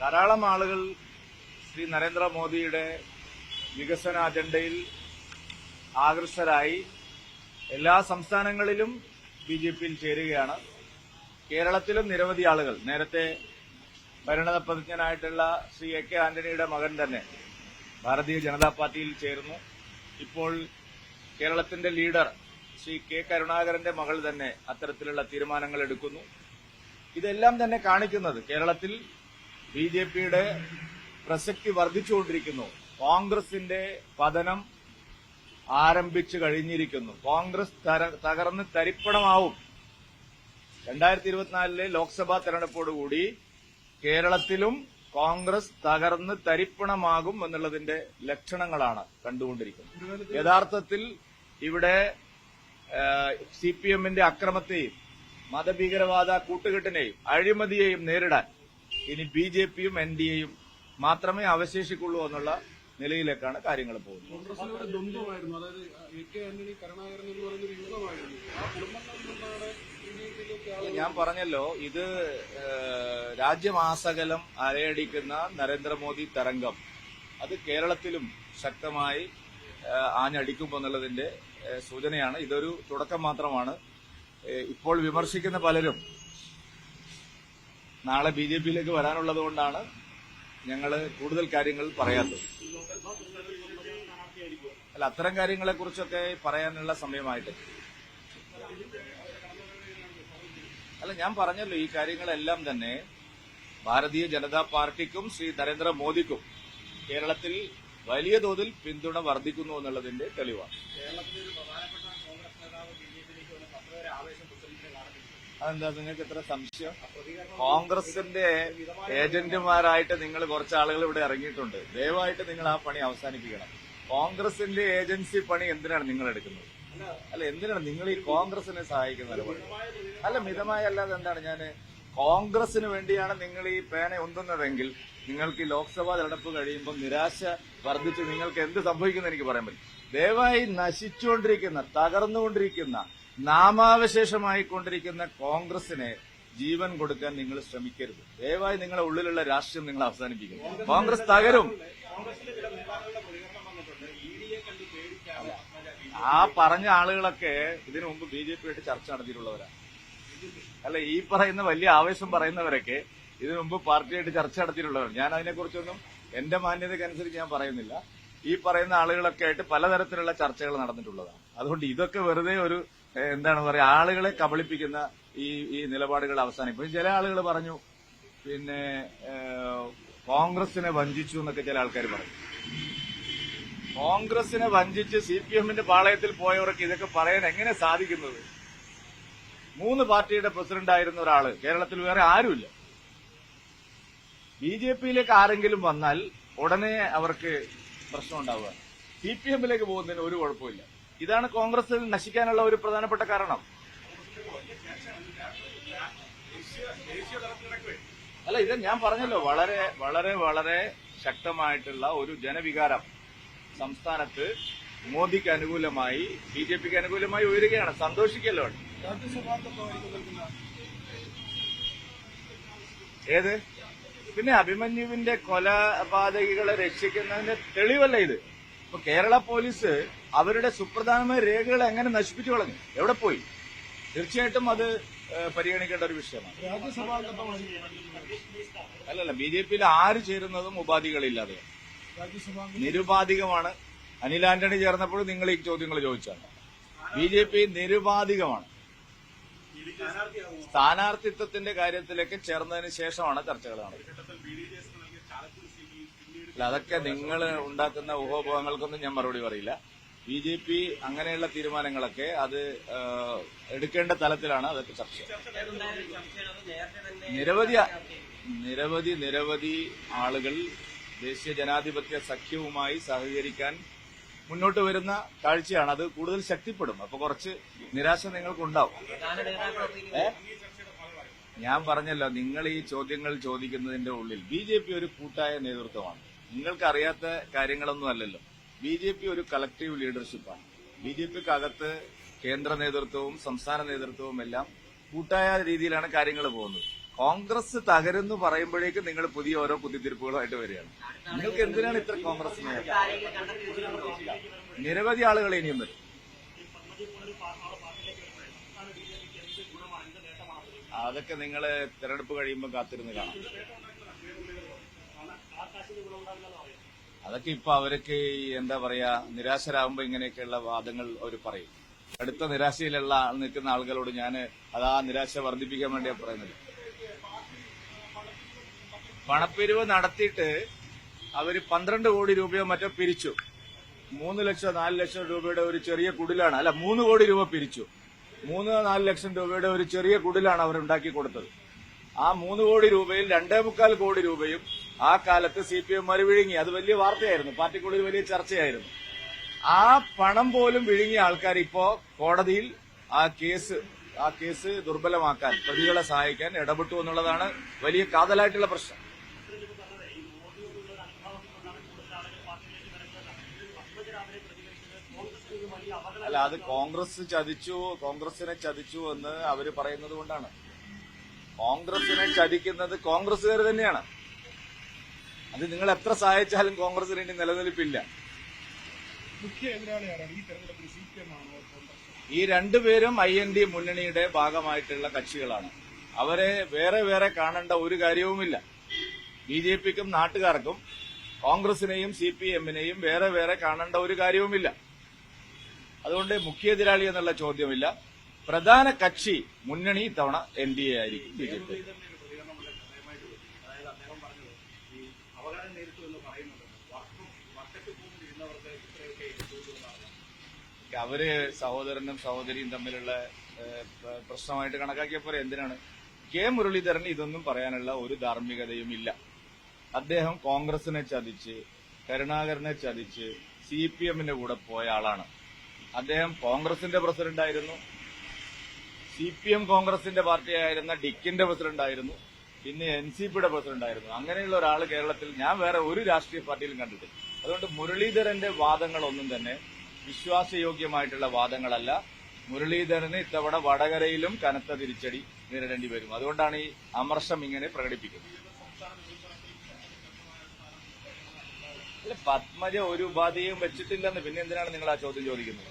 ധാരാളം ആളുകൾ ശ്രീ നരേന്ദ്രമോദിയുടെ വികസന അജണ്ടയിൽ ആകൃഷ്ടരായി എല്ലാ സംസ്ഥാനങ്ങളിലും ബി ജെ പിയിൽ ചേരുകയാണ്. കേരളത്തിലും നിരവധി ആളുകൾ നേരത്തെ പരിണതപ്രതിജ്ഞനായിട്ടുള്ള ശ്രീ എ കെ ആന്റണിയുടെ മകൻ തന്നെ ഭാരതീയ ജനതാ പാർട്ടിയിൽ ചേർന്നു ഇപ്പോൾ കേരളത്തിന്റെ ലീഡർ ശ്രീ കെ കരുണാകരന്റെ മകൾ തന്നെ അത്തരത്തിലുള്ള തീരുമാനങ്ങൾ എടുക്കുന്നു. ഇതെല്ലാം തന്നെ കാണിക്കുന്നത് കേരളത്തിൽ ബി ജെ പിയുടെ പ്രസക്തി വർദ്ധിച്ചുകൊണ്ടിരിക്കുന്നു. കോൺഗ്രസിന്റെ പതനം ആരംഭിച്ചു കഴിഞ്ഞിരിക്കുന്നു. കോൺഗ്രസ് തകർന്ന് തരിപ്പണമാവും. രണ്ടായിരത്തി ഇരുപത്തിനാലിലെ ലോക്സഭാ തെരഞ്ഞെടുപ്പോടുകൂടി കേരളത്തിലും കോൺഗ്രസ് തകർന്ന് തരിപ്പണമാകും എന്നുള്ളതിന്റെ ലക്ഷണങ്ങളാണ് കണ്ടുകൊണ്ടിരിക്കുന്നത്. യഥാർത്ഥത്തിൽ ഇവിടെ സി പി എമ്മിന്റെ അക്രമത്തെയും മതഭീകരവാദ കൂട്ടുകെട്ടിനെയും അഴിമതിയെയും നേരിടാൻ ഇനി ബി ജെ പിയും എൻ ഡി എയും മാത്രമേ അവശേഷിക്കുള്ളൂ എന്നുള്ള നിലയിലേക്കാണ് കാര്യങ്ങൾ പോകുന്നത്. ഞാൻ പറഞ്ഞല്ലോ ഇത് രാജ്യമാസകലം അലയടിക്കുന്ന നരേന്ദ്രമോദി തരംഗം. അത് കേരളത്തിലും ശക്തമായി ആഞ്ഞടിക്കുമ്പോന്നുള്ളതിന്റെ ആഞ്ഞടിക്കുമെന്നുള്ളതിന്റെ സൂചനയാണ്. ഇതൊരു തുടക്കം മാത്രമാണ്. ഇപ്പോൾ വിമർശിക്കുന്ന പലരും നാളെ ബി ജെ പിയിലേക്ക് വരാനുള്ളത് കൊണ്ടാണ് ഞങ്ങൾ കൂടുതൽ കാര്യങ്ങൾ പറയാത്തത്. അല്ല അത്തരം കാര്യങ്ങളെക്കുറിച്ചൊക്കെ പറയാനുള്ള സമയമായിട്ട്. അല്ല ഞാൻ പറഞ്ഞല്ലോ ഈ കാര്യങ്ങളെല്ലാം തന്നെ ഭാരതീയ ജനതാ പാർട്ടിക്കും ശ്രീ നരേന്ദ്രമോദിക്കും കേരളത്തിൽ വലിയ തോതിൽ പിന്തുണ വർദ്ധിക്കുന്നു എന്നുള്ളതിന്റെ തെളിവാണ്. അതെന്താ നിങ്ങൾക്ക് എത്ര സംശയം? കോൺഗ്രസിന്റെ ഏജന്റുമാരായിട്ട് നിങ്ങൾ കുറച്ച് ആളുകൾ ഇവിടെ ഇറങ്ങിയിട്ടുണ്ട്. ദയവായിട്ട് നിങ്ങൾ ആ പണി അവസാനിപ്പിക്കണം. കോൺഗ്രസിന്റെ ഏജൻസി പണി എന്തിനാണ് നിങ്ങൾ എടുക്കുന്നത്? അല്ല എന്തിനാണ് നിങ്ങൾ ഈ കോൺഗ്രസിനെ സഹായിക്കുന്ന നിലപാട്? അല്ല മിതമായ അല്ലാതെ എന്താണ് ഞാൻ കോൺഗ്രസിന് വേണ്ടിയാണ് നിങ്ങൾ ഈ പേന ഉന്തുന്നതെങ്കിൽ നിങ്ങൾക്ക് ഈ ലോക്സഭാ തെരഞ്ഞെടുപ്പ് കഴിയുമ്പോൾ നിരാശ വർദ്ധിച്ച് നിങ്ങൾക്ക് എന്ത് സംഭവിക്കുമെന്ന് എനിക്ക് പറയാൻ പറ്റും. ദയവായി നശിച്ചുകൊണ്ടിരിക്കുന്ന തകർന്നുകൊണ്ടിരിക്കുന്ന നാമാവശേഷമായി കൊണ്ടിരിക്കുന്ന കോൺഗ്രസിനെ ജീവൻ കൊടുക്കാൻ നിങ്ങൾ ശ്രമിക്കരുത്. ദയവായി നിങ്ങളുടെ ഉള്ളിലുള്ള രാഷ്ട്രീയം നിങ്ങൾ അവസാനിപ്പിക്കും കോൺഗ്രസ് തകരും. ആ പറഞ്ഞ ആളുകളൊക്കെ ഇതിനു മുമ്പ് ബി ജെ പിയായിട്ട് ചർച്ച നടത്തിയിട്ടുള്ളവരാണ്. അല്ല ഈ പറയുന്ന വലിയ ആവേശം പറയുന്നവരൊക്കെ ഇതിനു മുമ്പ് പാർട്ടിയായിട്ട് ചർച്ച നടത്തിയിട്ടുള്ളവർ ഞാൻ അതിനെക്കുറിച്ചൊന്നും എന്റെ മാന്യതയ്ക്കനുസരിച്ച് ഞാൻ പറയുന്നില്ല. ഈ പറയുന്ന ആളുകളൊക്കെ ആയിട്ട് പലതരത്തിലുള്ള ചർച്ചകൾ നടന്നിട്ടുള്ളതാണ്. അതുകൊണ്ട് ഇതൊക്കെ വെറുതെ ഒരു എന്താണ് പറയാ ആളുകളെ കബളിപ്പിക്കുന്ന ഈ ഈ നിലപാടുകൾ അവസാനിപ്പോ. ചില ആളുകൾ പറഞ്ഞു പിന്നെ കോൺഗ്രസിനെ വഞ്ചിച്ചു എന്നൊക്കെ ചില ആൾക്കാർ പറഞ്ഞു. കോൺഗ്രസിനെ വഞ്ചിച്ച് സി പി എമ്മിന്റെ പാളയത്തിൽ പോയവർക്ക് ഇതൊക്കെ പറയാൻ എങ്ങനെ സാധിക്കുന്നത്? മൂന്ന് പാർട്ടിയുടെ പ്രസിഡന്റ് ആയിരുന്ന ഒരാൾ കേരളത്തിൽ വേറെ ആരുമില്ല. ബി ജെ പിയിലേക്ക് ആരെങ്കിലും വന്നാൽ ഉടനെ അവർക്ക് പ്രശ്നം ഉണ്ടാവുക. സി പി എമ്മിലേക്ക് പോകുന്നതിന് ഒരു കുഴപ്പമില്ല ഇതാണ് കോൺഗ്രസിൽ നശിക്കാനുള്ള ഒരു പ്രധാനപ്പെട്ട കാരണം. അല്ല ഇത് ഞാൻ പറഞ്ഞല്ലോ വളരെ വളരെ വളരെ ശക്തമായിട്ടുള്ള ഒരു ജനവികാരം സംസ്ഥാനത്ത് മോദിക്ക് അനുകൂലമായി ബി ജെ പിക്ക് അനുകൂലമായി ഉയരുകയാണ്. സന്തോഷിക്കല്ലോ. ഏത്? പിന്നെ അഭിമന്യുവിന്റെ കൊലപാതകികളെ രക്ഷിക്കുന്നതിന്റെ തെളിവല്ല ഇത്? ഇപ്പൊ കേരള പോലീസ് അവരുടെ സുപ്രധാനമായ രേഖകൾ എങ്ങനെ നശിപ്പിച്ചു കളഞ്ഞു? എവിടെ പോയി? തീർച്ചയായിട്ടും അത് പരിഗണിക്കേണ്ട ഒരു വിഷയമാണ്. അല്ലല്ല ബി ജെ പിയിൽ ആര് ചേരുന്നതും ഉപാധികളില്ലാതെ. നിരുപാധികമാണ്. അനിൽ ആന്റണി ചേർന്നപ്പോൾ നിങ്ങൾ ഈ ചോദ്യങ്ങൾ ചോദിച്ചാണ്. ബി ജെ പി നിരുപാധികമാണ്. സ്ഥാനാർത്ഥിത്വത്തിന്റെ കാര്യത്തിലേക്ക് ചേർന്നതിന് ശേഷമാണ് ചർച്ചകൾ നടന്നത് അല്ല അതൊക്കെ നിങ്ങൾ ഉണ്ടാക്കുന്ന ഊഹോഭവങ്ങൾക്കൊന്നും ഞാൻ മറുപടി പറയില്ല. ബി ജെ പി അങ്ങനെയുള്ള തീരുമാനങ്ങളൊക്കെ അത് എടുക്കേണ്ട തലത്തിലാണ് അതൊക്കെ ചർച്ച നിരവധി നിരവധി നിരവധി ആളുകൾ ദേശീയ ജനാധിപത്യ സഖ്യവുമായി സഹകരിക്കാൻ മുന്നോട്ട് വരുന്ന കാഴ്ചയാണ്. അത് കൂടുതൽ ശക്തിപ്പെടും. അപ്പൊ കുറച്ച് നിരാശ നിങ്ങൾക്കുണ്ടാവും. ഞാൻ പറഞ്ഞല്ലോ നിങ്ങൾ ഈ ചോദ്യങ്ങൾ ചോദിക്കുന്നതിന്റെ ഉള്ളിൽ ബി ഒരു കൂട്ടായ നേതൃത്വമാണ്. നിങ്ങൾക്ക് അറിയാത്ത കാര്യങ്ങളൊന്നും അല്ലല്ലോ. ബി ജെ പി ഒരു കളക്ടീവ് ലീഡർഷിപ്പാണ് ബി ജെ പിക്ക് അകത്ത് കേന്ദ്ര നേതൃത്വവും സംസ്ഥാന നേതൃത്വവും എല്ലാം കൂട്ടായ രീതിയിലാണ് കാര്യങ്ങൾ പോകുന്നത്. കോൺഗ്രസ് തകരുന്നു പറയുമ്പോഴേക്കും നിങ്ങൾ പുതിയ ഓരോ കുത്തിത്തിരിപ്പുകളുമായിട്ട് വരികയാണ്. നിങ്ങൾക്ക് എന്തിനാണ് ഇത്ര കോൺഗ്രസ് നേരം നിരവധി ആളുകൾ ഇനിയും വരും. അതൊക്കെ നിങ്ങൾ തെരഞ്ഞെടുപ്പ് കഴിയുമ്പോൾ കാത്തിരുന്ന് കാണാം. അതൊക്കെ ഇപ്പൊ അവരൊക്കെ എന്താ പറയാ നിരാശരാകുമ്പോ ഇങ്ങനെയൊക്കെയുള്ള വാദങ്ങൾ അവർ പറയും. അടുത്ത നിരാശയിലുള്ള നിൽക്കുന്ന ആളുകളോട് ഞാൻ അത് ആ നിരാശ വർദ്ധിപ്പിക്കാൻ വേണ്ടിയാ പറയുന്നത്. പണപ്പിരിവ് നടത്തിയിട്ട് അവർ പന്ത്രണ്ട് കോടി രൂപയോ മറ്റോ പിരിച്ചു. മൂന്ന് ലക്ഷം നാല് ലക്ഷം രൂപയുടെ ഒരു ചെറിയ കുടിലാണ്. അല്ല മൂന്ന് കോടി രൂപ പിരിച്ചു. മൂന്ന് നാല് ലക്ഷം രൂപയുടെ ഒരു ചെറിയ കുടിലാണ് അവർ ഉണ്ടാക്കി കൊടുത്തത്. ആ മൂന്ന് കോടി രൂപയിൽ രണ്ടേ മുക്കാൽ കോടി രൂപയും ആ കാലത്ത് സി പി എംമാർ വിഴുങ്ങി. അത് വലിയ വാർത്തയായിരുന്നു. പാർട്ടിക്കുള്ളിൽ വലിയ ചർച്ചയായിരുന്നു. ആ പണം പോലും വിഴുങ്ങിയ ആൾക്കാർ ഇപ്പോ കോടതിയിൽ ആ കേസ് ആ കേസ് ദുർബലമാക്കാൻ പ്രതികളെ സഹായിക്കാൻ ഇടപെട്ടു എന്നുള്ളതാണ് വലിയ കാതലായിട്ടുള്ള പ്രശ്നം. അല്ല അത് കോൺഗ്രസ് ചതിച്ചു കോൺഗ്രസിനെ ചതിച്ചു എന്ന് അവർ പറയുന്നത് കൊണ്ടാണ്. കോൺഗ്രസിനെ ചതിക്കുന്നത് കോൺഗ്രസുകാർ തന്നെയാണ്. അത് നിങ്ങൾ എത്ര സഹായിച്ചാലും കോൺഗ്രസിന് ഇനി നിലനിൽപ്പില്ല. ഈ രണ്ടുപേരും ഐ എൻ ഡി മുന്നണിയുടെ ഭാഗമായിട്ടുള്ള കക്ഷികളാണ്. അവരെ വേറെ വേറെ കാണേണ്ട ഒരു കാര്യവുമില്ല. ബി ജെ പിക്കും നാട്ടുകാർക്കും കോൺഗ്രസിനെയും സി പി എമ്മിനെയും വേറെ വേറെ കാണേണ്ട ഒരു കാര്യവുമില്ല. അതുകൊണ്ട് മുഖ്യ എതിരാളി എന്നുള്ള ചോദ്യമില്ല. പ്രധാന കക്ഷി മുന്നണി ഇത്തവണ എൻ ഡി എ ആയിരിക്കും ബി ജെ പി. അവർ സഹോദരനും സഹോദരിയും തമ്മിലുള്ള പ്രശ്നമായിട്ട് കണക്കാക്കിയപ്പോൾ എന്തിനാണ്? കെ മുരളീധരൻ ഇതൊന്നും പറയാനുള്ള ഒരു ധാർമ്മികതയും ഇല്ല. അദ്ദേഹം കോൺഗ്രസിനെ ചതിച്ച് കരുണാകരനെ ചതിച്ച് സി പി എമ്മിന്റെ കൂടെ പോയ ആളാണ്. അദ്ദേഹം കോൺഗ്രസിന്റെ പ്രസിഡന്റായിരുന്നു. സി പി എം കോൺഗ്രസിന്റെ പാർട്ടിയായിരുന്ന ഡിക്കിന്റെ പ്രസിഡന്റായിരുന്നു. പിന്നെ എൻ സി പിയുടെ പ്രസിഡന്റായിരുന്നു അങ്ങനെയുള്ള ഒരാൾ കേരളത്തിൽ ഞാൻ വേറെ ഒരു രാഷ്ട്രീയ പാർട്ടിയിലും കണ്ടിട്ടില്ല. അതുകൊണ്ട് മുരളീധരന്റെ വാദങ്ങളൊന്നും തന്നെ വിശ്വാസയോഗ്യമായിട്ടുള്ള വാദങ്ങളല്ല. മുരളീധരന് ഇത്തവണ വടകരയിലും കനത്ത തിരിച്ചടി നേരിടേണ്ടി വരും. അതുകൊണ്ടാണ് ഈ അമർഷം ഇങ്ങനെ പ്രകടിപ്പിക്കുന്നത്. അല്ല പത്മജ ഒരു ഉപാധിയും വെച്ചിട്ടില്ലെന്ന് പിന്നെ എന്തിനാണ് നിങ്ങൾ ആ ചോദ്യം ചോദിക്കുന്നത്?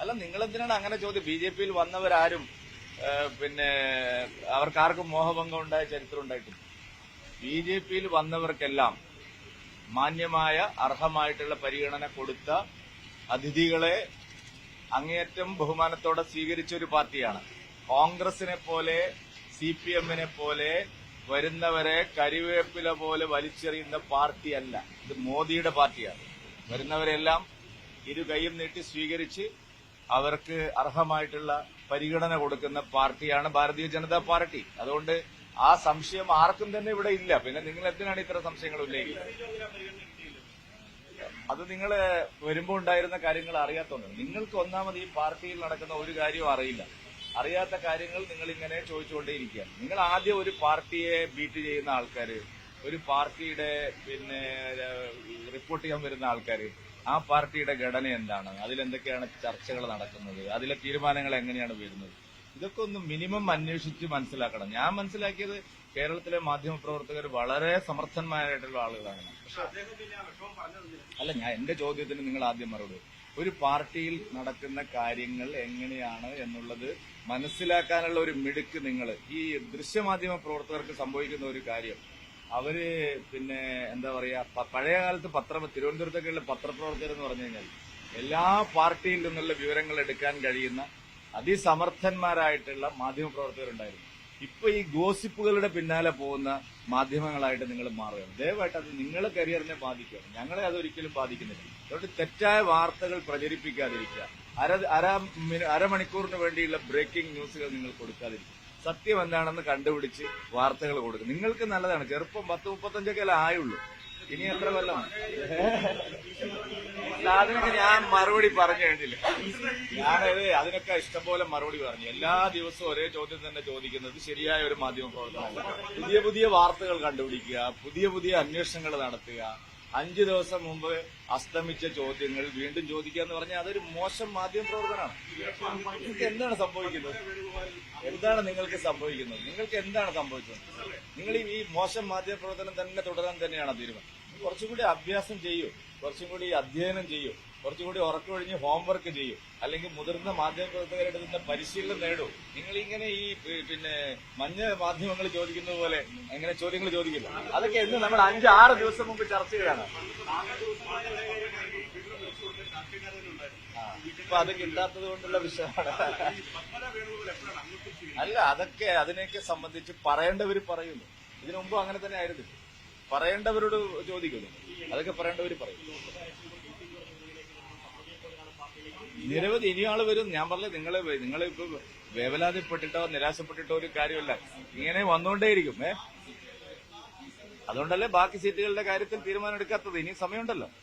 അല്ല നിങ്ങൾ എന്തിനാണ് അങ്ങനെ ചോദ്യം? ബി ജെ പിയിൽ വന്നവരാരും പിന്നെ അവർക്കാർക്കും മോഹഭംഗം ഉണ്ടായ ചരിത്രം ഉണ്ടായിട്ടുണ്ട്. ബി ജെ പിയിൽ വന്നവർക്കെല്ലാം മാന്യമായ അർഹമായിട്ടുള്ള പരിഗണന കൊടുത്ത അതിഥികളെ അങ്ങേയറ്റം ബഹുമാനത്തോടെ സ്വീകരിച്ച ഒരു പാർട്ടിയാണ്. കോൺഗ്രസിനെ പോലെ സി പി എമ്മിനെ പോലെ വരുന്നവരെ കരിവേപ്പില പോലെ വലിച്ചെറിയുന്ന പാർട്ടിയല്ല. ഇത് മോദിയുടെ പാർട്ടിയാണ്. വരുന്നവരെല്ലാം ഇരു കൈയും നീട്ടി സ്വീകരിച്ച് അവർക്ക് അർഹമായിട്ടുള്ള പരിഗണന കൊടുക്കുന്ന പാർട്ടിയാണ് ഭാരതീയ ജനതാ പാർട്ടി. അതുകൊണ്ട് ആ സംശയം ആർക്കും തന്നെ ഇവിടെ ഇല്ല. പിന്നെ നിങ്ങൾ എന്തിനാണ് ഇത്ര സംശയങ്ങൾ ഉന്നയിക്കുന്നത്? അത് നിങ്ങൾ വരുമ്പോൾ ഉണ്ടായിരുന്ന കാര്യങ്ങൾ അറിയാത്തതുകൊണ്ട് നിങ്ങൾക്ക് ഒന്നാമത് ഈ പാർട്ടിയിൽ നടക്കുന്ന ഒരു കാര്യവും അറിയില്ല. അറിയാത്ത കാര്യങ്ങൾ നിങ്ങൾ ഇങ്ങനെ ചോദിച്ചുകൊണ്ടേയിരിക്കുക നിങ്ങൾ ആദ്യം ഒരു പാർട്ടിയെ ബീറ്റ് ചെയ്യുന്ന ആൾക്കാർ ഒരു പാർട്ടിയുടെ പിന്നെ റിപ്പോർട്ട് ചെയ്യാൻ വരുന്ന ആൾക്കാർ ആ പാർട്ടിയുടെ ഘടന എന്താണ്? അതിലെന്തൊക്കെയാണ് ചർച്ചകൾ നടക്കുന്നത്? അതിലെ തീരുമാനങ്ങൾ എങ്ങനെയാണ് വരുന്നത്? ഇതൊക്കെ ഒന്ന് മിനിമം അന്വേഷിച്ച് മനസ്സിലാക്കണം. ഞാൻ മനസ്സിലാക്കിയത് കേരളത്തിലെ മാധ്യമപ്രവർത്തകർ വളരെ സമർത്ഥന്മാരായിട്ടുള്ള ആളുകളാണ്. അല്ല ഞാൻ എന്റെ ചോദ്യത്തിന് നിങ്ങൾ ആദ്യം മറുപടി ഒരു പാർട്ടിയിൽ നടക്കുന്ന കാര്യങ്ങൾ എങ്ങനെയാണ് എന്നുള്ളത് മനസ്സിലാക്കാനുള്ള ഒരു മിടുക്ക് നിങ്ങൾ. ഈ ദൃശ്യമാധ്യമ പ്രവർത്തകർക്ക് സംഭവിക്കുന്ന ഒരു കാര്യം അവർ പിന്നെ എന്താ പറയാ പഴയ കാലത്ത് പത്ര തിരുവനന്തപുരത്തൊക്കെയുള്ള പത്രപ്രവർത്തകർ എന്ന് പറഞ്ഞു കഴിഞ്ഞാൽ എല്ലാ പാർട്ടിയിൽ നിന്നുള്ള വിവരങ്ങൾ എടുക്കാൻ കഴിയുന്ന അതിസമർത്ഥന്മാരായിട്ടുള്ള മാധ്യമപ്രവർത്തകരുണ്ടായിരുന്നു. ഇപ്പൊ ഈ ഗോസിപ്പുകളുടെ പിന്നാലെ പോകുന്ന മാധ്യമങ്ങളായിട്ട് നിങ്ങൾ മാറുകയാണ്. ദയവായിട്ട് അത് നിങ്ങളെ കരിയറിനെ ബാധിക്കുകയാണ്. ഞങ്ങളെ അതൊരിക്കലും ബാധിക്കുന്നില്ല. അതുകൊണ്ട് തെറ്റായ വാർത്തകൾ പ്രചരിപ്പിക്കാതിരിക്കുക. അര അര അരമണിക്കൂറിന് വേണ്ടിയുള്ള ബ്രേക്കിംഗ് ന്യൂസുകൾ നിങ്ങൾ കൊടുക്കാതിരിക്കുക. സത്യം എന്താണെന്ന് കണ്ടുപിടിച്ച് വാർത്തകൾ കൊടുക്കും. നിങ്ങൾക്ക് നല്ലതാണ്. ചെറുപ്പം പത്ത് മുപ്പത്തഞ്ചൊക്കെ അല്ലേ ആയുള്ളൂ. ഇനി എത്ര കൊല്ലമാണ്? അതിനൊക്കെ ഞാൻ മറുപടി പറഞ്ഞു കഴിഞ്ഞില്ല. ഞാനത് അതിനൊക്കെ ഇഷ്ടംപോലെ മറുപടി പറഞ്ഞു. എല്ലാ ദിവസവും ഒരേ ചോദ്യം തന്നെ ചോദിക്കുന്നത് ശരിയായ ഒരു മാധ്യമ പ്രവർത്തനമല്ല. പുതിയ പുതിയ വാർത്തകൾ കണ്ടുപിടിക്കുക പുതിയ പുതിയ അന്വേഷണങ്ങൾ നടത്തുക അഞ്ചു ദിവസം മുമ്പ് അസ്തമിച്ച ചോദ്യങ്ങൾ വീണ്ടും ചോദിക്കുക എന്ന് പറഞ്ഞാൽ അതൊരു മോശം മാധ്യമ പ്രവർത്തനമാണ്. നിങ്ങൾക്ക് എന്താണ് സംഭവിക്കുന്നത്? എന്താണ് നിങ്ങൾക്ക് സംഭവിക്കുന്നത്? നിങ്ങൾക്ക് എന്താണ് സംഭവിച്ചത്? നിങ്ങൾ ഈ- മോശം മാധ്യമ പ്രവർത്തനം തന്നെ തുടരാൻ തന്നെയാണ് തീരുമാനം. കുറച്ചും കൂടി അഭ്യാസം ചെയ്യൂ. കുറച്ചും കൂടി അധ്യയനം ചെയ്യൂ. കുറച്ചും കൂടി ഉറക്കമൊഴിഞ്ഞ് ഹോംവർക്ക് ചെയ്യും. അല്ലെങ്കിൽ മുതിർന്ന മാധ്യമ പ്രവർത്തകരുടെ നിന്ന് പരിശീലനം നേടും. നിങ്ങൾ ഇങ്ങനെ ഈ പിന്നെ മഞ്ഞ മാധ്യമങ്ങൾ ചോദിക്കുന്നത് പോലെ അങ്ങനെ ചോദ്യങ്ങൾ ചോദിക്കില്ല. അതൊക്കെ എന്ന് നമ്മൾ അഞ്ച് ആറ് ദിവസം മുമ്പ് ചർച്ച ചെയ്താണ്. ആ, ഇപ്പൊ അത് കിട്ടാത്തത് കൊണ്ടുള്ള വിഷയമാണ്. അല്ല അതൊക്കെ അതിനെയൊക്കെ സംബന്ധിച്ച് പറയേണ്ടവർ പറയുന്നു. ഇതിനു മുമ്പ് അങ്ങനെ തന്നെ ആയിരുന്നു പറയേണ്ടവരോട് ചോദിക്കുന്നു. അതൊക്കെ പറയേണ്ടവർ പറയും. നിരവധി ഇനി ആൾ വരും. ഞാൻ പറഞ്ഞു നിങ്ങൾ നിങ്ങൾ ഇപ്പൊ വേവലാതിപ്പെട്ടിട്ടോ നിരാശപ്പെട്ടിട്ടോ ഒരു കാര്യമല്ല. ഇങ്ങനെ വന്നുകൊണ്ടേയിരിക്കും ഏ? അതുകൊണ്ടല്ലേ ബാക്കി സീറ്റുകളുടെ കാര്യത്തിൽ തീരുമാനം എടുക്കാത്തത് ഇനി സമയമുണ്ടല്ലോ.